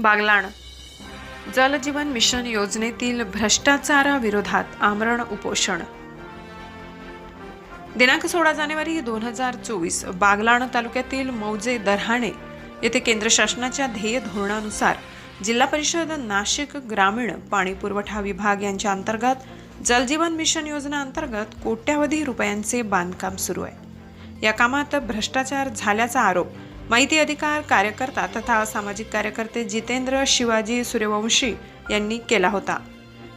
बागलाण. जलजीवन mission योजनेतील भ्रष्टाचाराविरोधात आमरण उपोषण. दिनांक सोळा जानेवारी दोन हजार चोवीस बागलाण तालुक्यातील मौजे दरहाणे येथे केंद्र शासनाच्या ध्येय धोरणानुसार जिल्हा परिषद नाशिक ग्रामीण पाणी पुरवठा विभाग यांच्या अंतर्गत जलजीवन मिशन योजना अंतर्गत कोट्यावधी रुपयांचे बांधकाम सुरू आहे. या कामात भ्रष्टाचार झाल्याचा आरोप माहिती अधिकार कार्यकर्ता तथा सामाजिक कार्यकर्ते जितेंद्र शिवाजी सूर्यवंशी यांनी केला होता.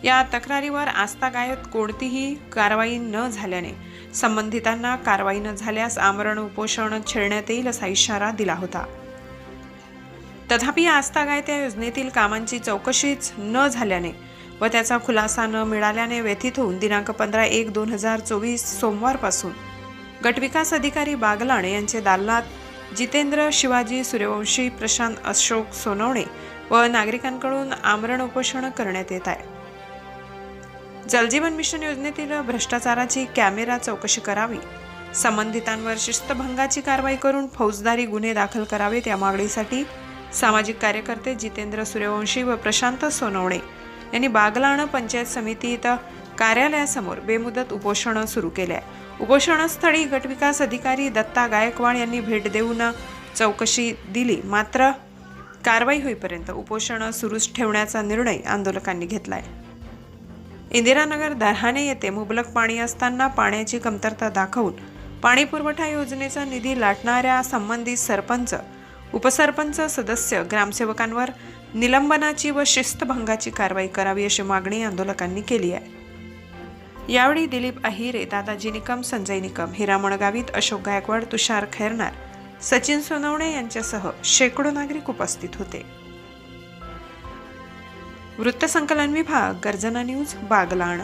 या तक्रारीवर आस्थागायत कोणतीही कारवाई न झाल्याने संबंधितांना कारवाई न झाल्यास आमरण उपोषण छेडण्यात येईल असा इशारा दिला होता. तथापि आस्थागायत या योजनेतील कामांची चौकशीच न झाल्याने व त्याचा खुलासा न मिळाल्याने व्यथित होऊन दिनांक पंधरा एक दोन हजार चोवीस सोमवारपासून गटविकास अधिकारी बागलाण यांचे दालनात जितेंद्र शिवाजी सूर्यवंशी प्रशांत अशोक सोनवणे व नागरिकांकडून आमरण उपोषण करण्यात येत आहे. जलजीवन मिशन योजनेतील भ्रष्टाचाराची कॅमेरा चौकशी करावी संबंधितांवर शिस्तभंगाची कारवाई करून फौजदारी गुन्हे दाखल करावेत या मागणीसाठी सामाजिक कार्यकर्ते जितेंद्र सूर्यवंशी व प्रशांत सोनवणे यांनी बागलाण पंचायत समितीत कार्यालयासमोर बेमुदत उपोषण सुरू केले आहे. उपोषणस्थळी गटविकास अधिकारी दत्ता गायकवाड यांनी भेट देऊन चौकशी दिली. मात्र कारवाई होईपर्यंत उपोषण सुरूच ठेवण्याचा निर्णय आंदोलकांनी घेतलाय. इंदिरानगर दरहाणे येथे मुबलक पाणी असताना पाण्याची कमतरता दाखवून पाणी पुरवठा योजनेचा निधी लाटणाऱ्या संबंधित सरपंच उपसरपंच सदस्य ग्रामसेवकांवर निलंबनाची व शिस्तभंगाची कारवाई करावी अशी मागणी आंदोलकांनी केली आहे. यावेळी दिलीप अहिरे दादाजी निकम संजय निकम हिरामण मणगावीत अशोक गायकवाड तुषार खैरनार सचिन सोनवणे यांच्यासह शेकडो नागरिक उपस्थित होते. वृत्तसंकलन विभाग गर्जना न्यूज बागलाण.